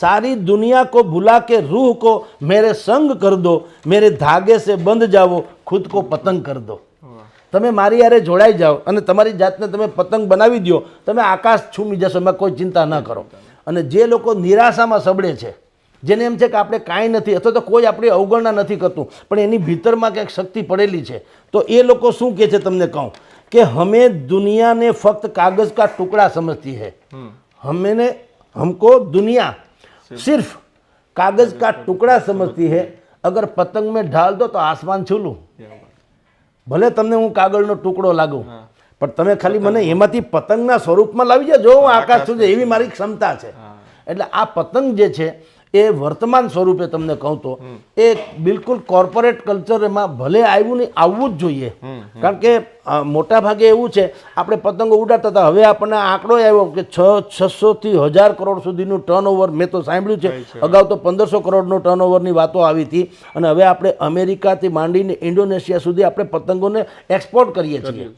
सारी दुनिया को भुला के रूह को मेरे संग कर दो मेरे धागे से બંધ જાવો ખુદ को પતંગ कर दो તમે મારી યારે જોડાઈ જાઓ અને તમારી જાતને તમે પતંગ બનાવી દો તમે આકાશ છૂમી જશો એમાં કોઈ ચિંતા ન કરો અને જે લોકો નિરાશામાં સબળે છે જેને એમ છે કે આપણે કાંઈ નથી અથવા તો કોઈ આપણી અવગણના નથી કરતું પણ એની ભીતરમાં કંઈક શક્તિ પડેલી છે તો એ લોકો શું કહે છે તમને કહું કે હમે દુનિયાને ફક્ત કાગઝ કા ટુકડા સમજતી है હમેને हमको दुनिया सिर्फ कागज का टुकड़ा समझती है अगर पतंग में ढाल दो तो आसमान छू लूं ભલે તમને હું કાગળનો ટુકડો લાગુ પણ તમે ખાલી મને એમાંથી પતંગના સ્વરૂપમાં લાવી જાય જો હું આકાશ સુધી એવી મારી ક્ષમતા છે એટલે આ પતંગ જે છે એ વર્તમાન સ્વરૂપે તમને કહું તો એ બિલકુલ કોર્પોરેટ કલ્ચર એમાં ભલે આવ્યું નહીં આવવું જ જોઈએ. કારણ કે મોટા ભાગે એવું છે આપણે પતંગો ઉડાડતા હતા હવે આપણને આંકડો આવ્યો કે છ છસોથી હજાર કરોડ સુધીનું ટર્નઓવર મેં તો સાંભળ્યું છે અગાઉ તો પંદરસો કરોડનું ટર્નઓવરની વાતો આવી હતી અને હવે આપણે અમેરિકાથી માંડીને ઇન્ડોનેશિયા સુધી આપણે પતંગોને એક્સપોર્ટ કરીએ છીએ.